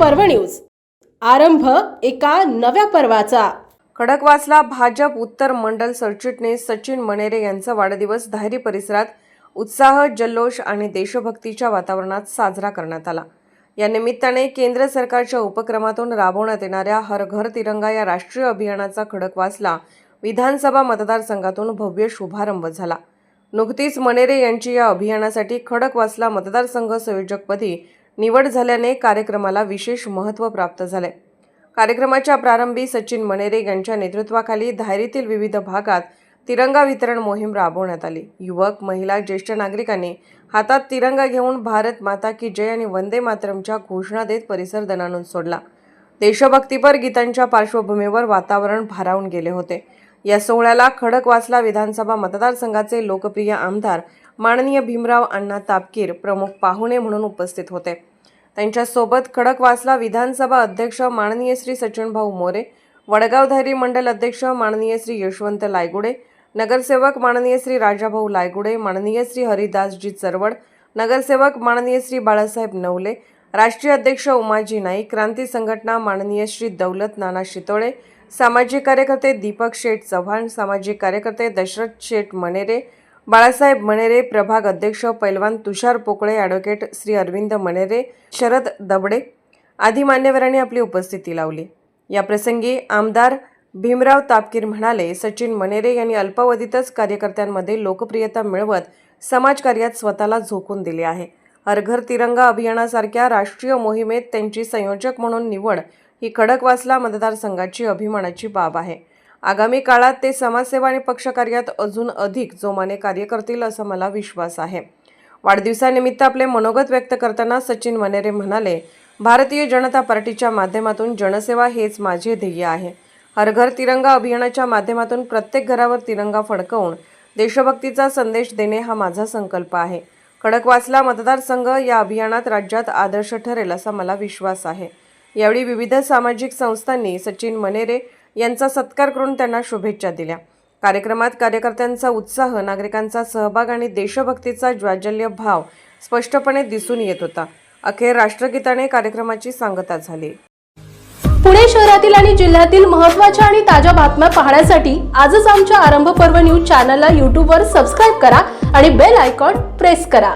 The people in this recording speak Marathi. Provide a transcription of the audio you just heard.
पर्व न्यूज. आरंभ एका नव्या पर्वाचा. खडकवासला भाजप उत्तर मंडल सरचिटणीस सचिन मनेरे यांचा वाढदिवस धायरी परिसरात उत्साह जल्लोष आणि देशभक्तीच्या वातावरणात साजरा करण्यात आला. या निमित्ताने केंद्र सरकारच्या उपक्रमातून राबवण्यात येणाऱ्या हर घर तिरंगा या राष्ट्रीय अभियानाचा खडकवासला विधानसभा मतदारसंघातून भव्य शुभारंभ झाला. नुकतीच मनेरे यांची या अभियानासाठी खडकवासला मतदारसंघ संयोजकपदी निवड झाल्याने कार्यक्रमाला विशेष महत्त्व प्राप्त झाले कार्यक्रमाच्या प्रारंभी सचिन मनेरे यांच्या नेतृत्वाखाली धायरीतील विविध भागात तिरंगा वितरण मोहीम राबवण्यात आली. युवक महिला ज्येष्ठ नागरिकांनी हातात तिरंगा घेऊन भारत माता की जय आणि वंदे मातरमच्या घोषणा देत परिसर दणानून सोडला. देशभक्तीपर गीतांच्या पार्श्वभूमीवर वातावरण भारावून गेले होते. या सोहळ्याला खडकवासला विधानसभा मतदारसंघाचे लोकप्रिय आमदार माननीय भीमराव अण्णा तापकीर प्रमुख पाहुणे म्हणून उपस्थित होते. त्यांच्यासोबत खडकवासला विधानसभा अध्यक्ष माननीय श्री सचिनभाऊ मोरे वडगावधारी मंडल अध्यक्ष माननीय श्री यशवंत लायगुडे नगरसेवक माननीय श्री राजाभाऊ लायगुडे माननीय श्री हरिदासजी चरवड नगरसेवक माननीय श्री बाळासाहेब नवले राष्ट्रीय अध्यक्ष उमाजी नाईक क्रांती संघटना माननीय श्री दौलत नाना शितोळे सामाजिक कार्यकर्ते दीपक शेठ चव्हाण सामाजिक कार्यकर्ते दशरथ शेठ मनेरे बाळासाहेब मनेरे प्रभाग अध्यक्ष पैलवान तुषार पोकळे ॲडव्होकेट श्री अरविंद मनेरे शरद दबडे आदी मान्यवरांनी आपली उपस्थिती लावली. या प्रसंगी आमदार भीमराव तापकीर म्हणाले सचिन मनेरे यांनी अल्पावधीतच कार्यकर्त्यांमध्ये लोकप्रियता मिळवत समाजकार्यात स्वतःला झोकून दिले आहे. हरघर तिरंगा अभियानासारख्या राष्ट्रीय मोहिमेत त्यांची संयोजक म्हणून निवड ही खडकवासला मतदारसंघाची अभिमानाची बाब आहे. आगामी काळात ते समाजसेवा आणि पक्षकार्यात अजून अधिक जोमाने कार्य करतील असा मला विश्वास आहे. वाढदिवसानिमित्त आपले मनोगत व्यक्त करताना सचिन मनेरे म्हणाले भारतीय जनता पार्टीच्या माध्यमातून जनसेवा हेच माझे ध्येय आहे. हर घर तिरंगा अभियानाच्या माध्यमातून प्रत्येक घरावर तिरंगा फडकवून देशभक्तीचा संदेश देणे हा माझा संकल्प आहे. खडकवासला मतदारसंघ या अभियानात राज्यात आदर्श ठरेल असा मला विश्वास आहे. यावेळी विविध सामाजिक संस्थांनी सचिन मनेरे यांचा सत्कार करून त्यांना शुभेच्छा दिल्या. कार्यक्रमात कार्यकर्त्यांचा उत्साह नागरिकांचा सहभाग आणि देशभक्तीचा ज्वाजल्य भाव स्पष्टपणे दिसून येत होता. अखेर राष्ट्रगीताने कार्यक्रमाची सांगता झाली. पुणे शहरातील आणि जिल्ह्यातील महत्त्वाच्या आणि ताज्या बातम्या पाहण्यासाठी आजच आमच्या आरंभ पर्व न्यूज चॅनलला यूट्यूबवर सबस्क्राईब करा आणि बेल आयकॉन प्रेस करा.